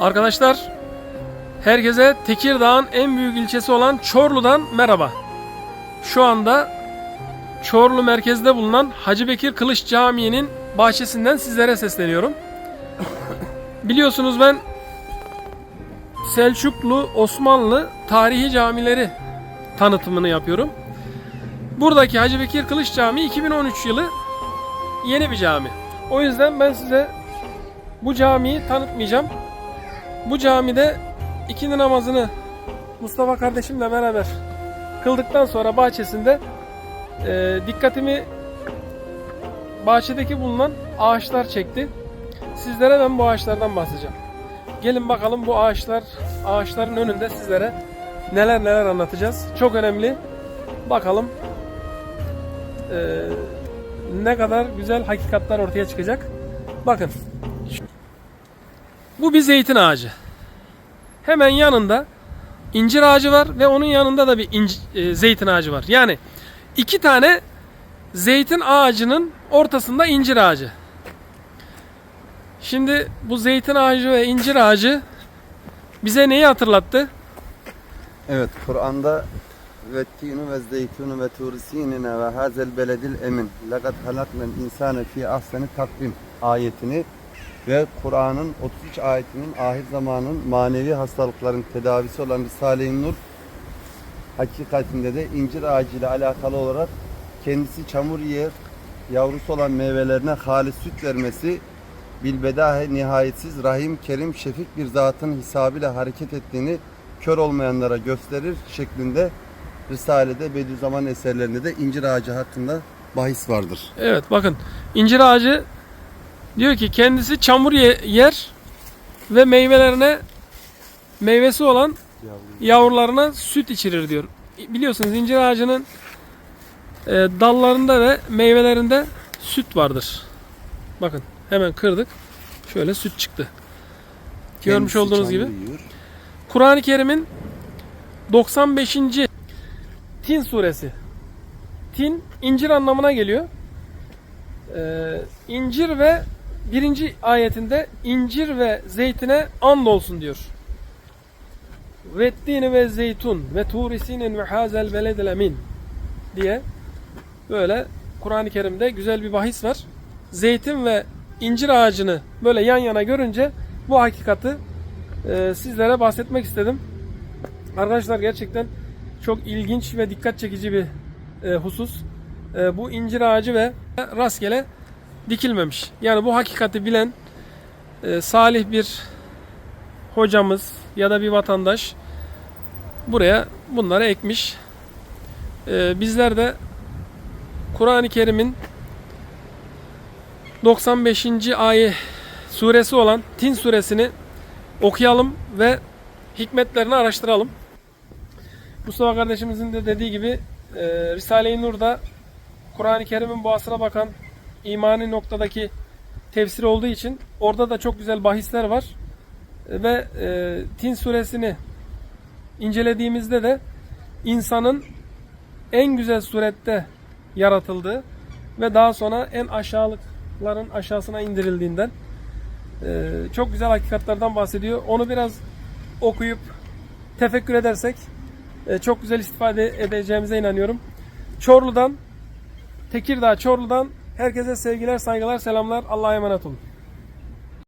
Arkadaşlar, herkese Tekirdağ'ın en büyük ilçesi olan Çorlu'dan merhaba. Şu anda Çorlu merkezde bulunan Hacı Bekir Kılıç Camii'nin bahçesinden sizlere sesleniyorum. Biliyorsunuz ben Selçuklu, Osmanlı tarihi camileri tanıtımını yapıyorum. Buradaki Hacı Bekir Kılıç Camii 2013 yılı yeni bir cami. O yüzden ben size bu camiyi tanıtmayacağım. Bu camide ikindi namazını Mustafa kardeşimle beraber kıldıktan sonra bahçesinde e, dikkatimi bahçedeki bulunan ağaçlar çekti. Sizlere ben bu ağaçlardan bahsedeceğim. Gelin bakalım bu ağaçlar ağaçların önünde sizlere neler neler anlatacağız. Çok önemli. Bakalım e, ne kadar güzel hakikatler ortaya çıkacak. Bakın. Bu bir zeytin ağacı. Hemen yanında incir ağacı var ve onun yanında da bir inci- e, zeytin ağacı var. Yani iki tane zeytin ağacının ortasında incir ağacı. Şimdi bu zeytin ağacı ve incir ağacı bize neyi hatırlattı? Evet, Kur'an'da ve tinu ve zeytunu ve turisinine ve hazel beledil emin. Lekad halaknel insane fi ahseni takvim ayetini ve Kur'an'ın 33 ayetinin ahir zamanın manevi hastalıkların tedavisi olan Risale-i Nur hakikatinde de incir ağacı ile alakalı olarak kendisi çamur yer, yavrusu olan meyvelerine halis süt vermesi bilbedahe nihayetsiz rahim kerim şefik bir zatın hesabıyla hareket ettiğini kör olmayanlara gösterir şeklinde Risale'de Bediüzzaman eserlerinde de incir ağacı hakkında bahis vardır. Evet bakın incir ağacı diyor ki kendisi çamur ye- yer ve meyvelerine meyvesi olan yavrularına süt içirir diyor. Biliyorsunuz incir ağacının e, dallarında ve meyvelerinde süt vardır. Bakın hemen kırdık. Şöyle süt çıktı. Görmüş Kendisi olduğunuz gibi. çamur yiyor. Kur'an-ı Kerim'in 95. Tin suresi. Tin incir anlamına geliyor. Ee, incir ve birinci ayetinde incir ve zeytine and olsun diyor. Vettini ve zeytun ve turisinin ve hazel beledel emin diye böyle Kur'an-ı Kerim'de güzel bir bahis var. Zeytin ve incir ağacını böyle yan yana görünce bu hakikati e, sizlere bahsetmek istedim. Arkadaşlar gerçekten çok ilginç ve dikkat çekici bir e, husus. E, bu incir ağacı ve rastgele dikilmemiş. Yani bu hakikati bilen e, salih bir hocamız ya da bir vatandaş buraya bunları ekmiş. E, bizler de Kur'an-ı Kerim'in 95. ayet suresi olan Tin suresini okuyalım ve hikmetlerini araştıralım. Mustafa kardeşimizin de dediği gibi e, Risale-i Nur'da Kur'an-ı Kerim'in bu asra bakan imani noktadaki tefsiri olduğu için orada da çok güzel bahisler var. E, Ve e, Tin suresini incelediğimizde de insanın en güzel surette yaratıldığı ve daha sonra en aşağılıkların aşağısına indirildiğinden ee, çok güzel hakikatlerden bahsediyor. Onu biraz okuyup tefekkür edersek e, çok güzel istifade edeceğimize inanıyorum. Çorlu'dan, Tekirdağ Çorlu'dan herkese sevgiler, saygılar, selamlar. Allah'a emanet olun.